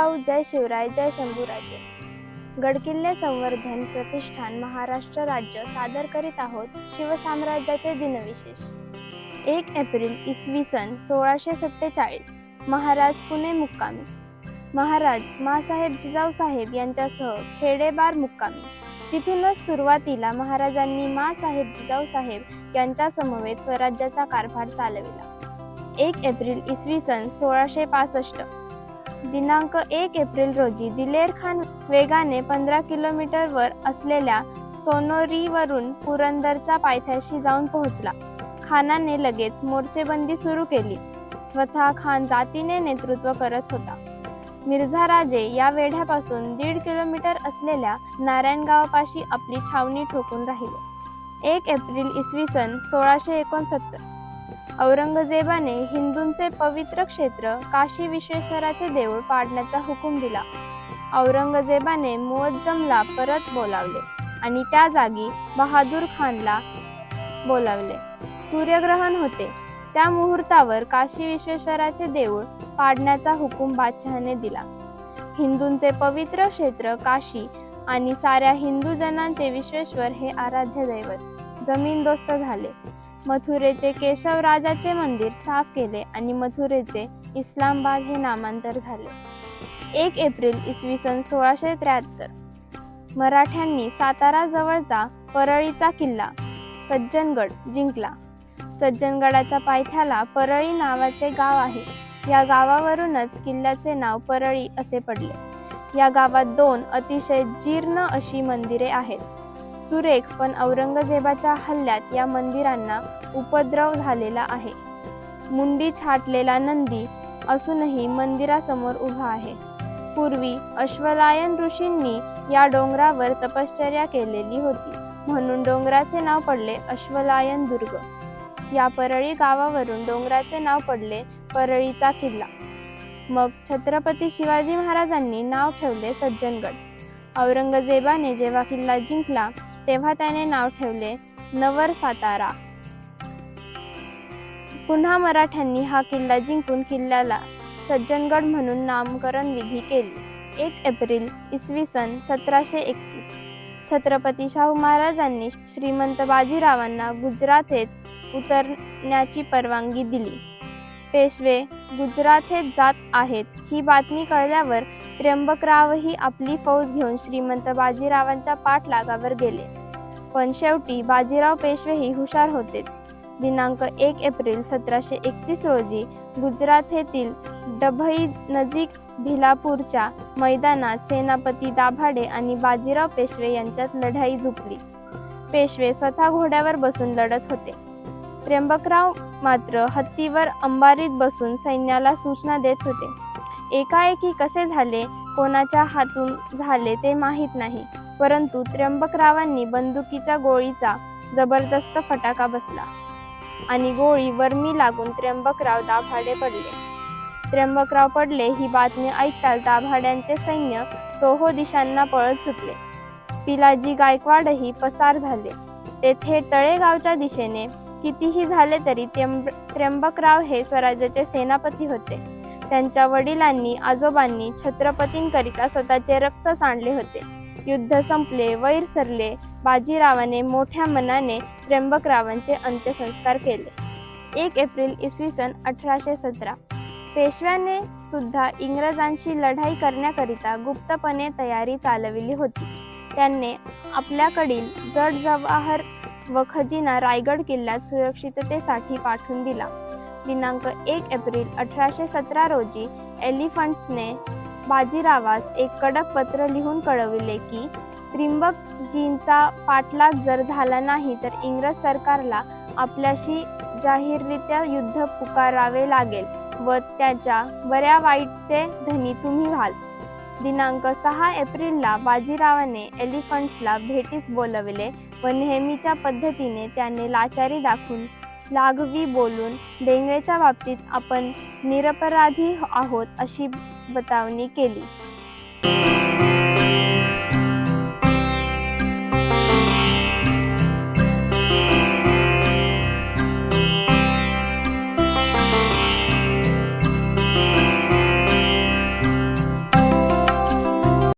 जिजाऊ जय शिवराय जय शंभूराजे. गडकिल्ले संवर्धन प्रतिष्ठान महाराष्ट्र राज्य सादर करीत आहोत शिवसाम्राज्याचे दिनविशेष. एक एप्रिल इसवी सन सोळाशे सत्तेचाळीस महाराज पुणे मुक्कामी. महाराज मासाहेब जिजाऊ साहेब यांच्यासह खेडेबार मुक्कामी. तिथूनच सुरुवातीला महाराजांनी मासाहेब जिजाऊ साहेब यांच्यासमवेत स्वराज्याचा कारभार चालविला. एक एप्रिल इसवी सन सोळाशे पासष्ट दिनांक एक एप्रिल रोजी दिलेर खान वेगाने पंधरा किलोमीटरवर असलेल्या सोनोरीवरून पुरंदरच्या पायथ्याशी जाऊन पोहोचला. खानाने लगेच मोर्चेबंदी सुरू केली. स्वतः खान जातीने नेतृत्व करत होता. मिर्झा राजे या वेढ्यापासून दीड किलोमीटर असलेल्या नारायणगावापाशी आपली छावणी ठोकून राहिले. एक एप्रिल इसवी सन सोळाशे एकोणसत्तर. औरंगजेबाने हिंदूंचे पवित्र क्षेत्र काशी विश्वेश्वराचे देऊळ पाडण्याचा हुकूम दिला. औरंगजेबाने मुअज्जमला परत बोलावले आणि त्या जागी बहादूर खानला बोलावले. सूर्यग्रहण होते. त्या मुहूर्तावर काशी विश्वेश्वराचे देऊळ पाडण्याचा हुकूम बादशहाने दिला. हिंदूंचे पवित्र क्षेत्र काशी आणि साऱ्या हिंदू जनांचे विश्वेश्वर हे आराध्य दैवत. जमीनदोस्त झाले. मथुरेचे केशवराजाचे मंदिर साफ केले आणि मथुरेचे इस्लामबाद हे नामांतर झाले. एक एप्रिल इसवी सन सोळाशे त्र्याहत्तर. मराठ्यांनी साताराजवळचा परळीचा किल्ला सज्जनगड जिंकला. सज्जनगडाच्या पायथ्याला परळी नावाचे गाव आहे. या गावावरूनच किल्ल्याचे नाव परळी असे पडले. या गावात दोन अतिशय जीर्ण अशी मंदिरे आहेत. सुरेख पण औरंगजेबाच्या हल्ल्यात या मंदिरांना उपद्रव झालेला आहे. मुंडी छाटलेला नंदी असूनही मंदिरासमोर उभा आहे. पूर्वी अश्वलायन ऋषींनी या डोंगरावर तपश्चर्या केलेली होती. म्हणून डोंगराचे नाव पडले अश्वलायन दुर्ग. या परळी गावावरून डोंगराचे नाव पडले परळीचा किल्ला. मग छत्रपती शिवाजी महाराजांनी नाव ठेवले सज्जनगड. औरंगजेबाने जेव्हा किल्ला जिंकला तेव्हा त्याने नाव ठेवले नवर सातारा. पुन्हा मराठ्यांनी हा किल्ला जिंकून किल्ल्याला सज्जनगड म्हणून नामकरण विधी केली. एक एप्रिल इसवी सन सतराशे एकतीस. छत्रपती शाहू महाराजांनी श्रीमंत बाजीरावांना गुजरातेत उतरण्याची परवानगी दिली. पेशवे गुजराथेत जात आहेत. ही बातमी कळल्यावर त्र्यंबकरावही आपली फौज घेऊन श्रीमंत बाजीरावांच्या पाठलागावर गेले. पण शेवटी बाजीराव पेशवेही हुशार होतेच. दिनांक एक एप्रिल सतराशे एकतीस रोजी गुजरात येथील डभई नजीक भिलापूरच्या मैदानात सेनापती दाभाडे आणि बाजीराव पेशवे यांच्यात लढाई झुकली. पेशवे स्वतः घोड्यावर बसून लढत होते. त्र्यंबकराव मात्र हत्तीवर अंबारीत बसून सैन्याला सूचना देत होते. एकाएकी कसे झाले कोणाच्या हातून झाले ते माहीत नाही परंतु त्र्यंबकरावांनी बंदुकीच्या गोळीचा जबरदस्त फटाका बसला आणि गोळी वर्मी लागून त्र्यंबकराव दाभाडे पडले. त्र्यंबकराव पडले ही बातमी ऐकताच दाभाड्यांचे सैन्य चोहो दिशांना पळत सुटले. पिलाजी गायकवाडही पसार झाले. तेथे तळेगावच्या दिशेने कितीही झाले तरी त्र्यंब त्र्यंबकराव हे स्वराज्याचे सेनापती होते. त्यांच्या वडिलांनी आजोबांनी छत्रपतींकरिता स्वतःचे रक्त सांडले होते. युद्ध संपले वैर सरले बाजीरावाने मोठ्या मनाने त्र्यंबकरावांचे अंत्यसंस्कार केले. एक एप्रिल इसवी सन अठराशे सतरा. पेशव्याने सुद्धा इंग्रजांशी लढाई करण्याकरिता गुप्तपणे तयारी चालविली होती. त्यांनी आपल्याकडील जड जवाहर व खजिना रायगड किल्ल्यात सुरक्षिततेसाठी पाठवून दिला. दिनांक एक एप्रिल अठराशे सतरा रोजी एलिफंट्सने बाजीरावास एक कडक पत्र लिहून कळविले की त्रिंबकजींचा पाठलाग जर झाला नाही तर इंग्रज सरकारला आपल्याशी जाहीररित्या युद्ध पुकारावे लागेल व त्याच्या बऱ्या वाईटचे धनी तुम्ही व्हाल. दिनांक सहा एप्रिलला बाजीरावाने एलिफंट्सला भेटीस बोलवले व नेहमीच्या पद्धतीने त्याने लाचारी दाखवून लाघवी बोलून डेंगळेच्या बाबतीत आपण निरपराधी आहोत अशी बतावणी केली.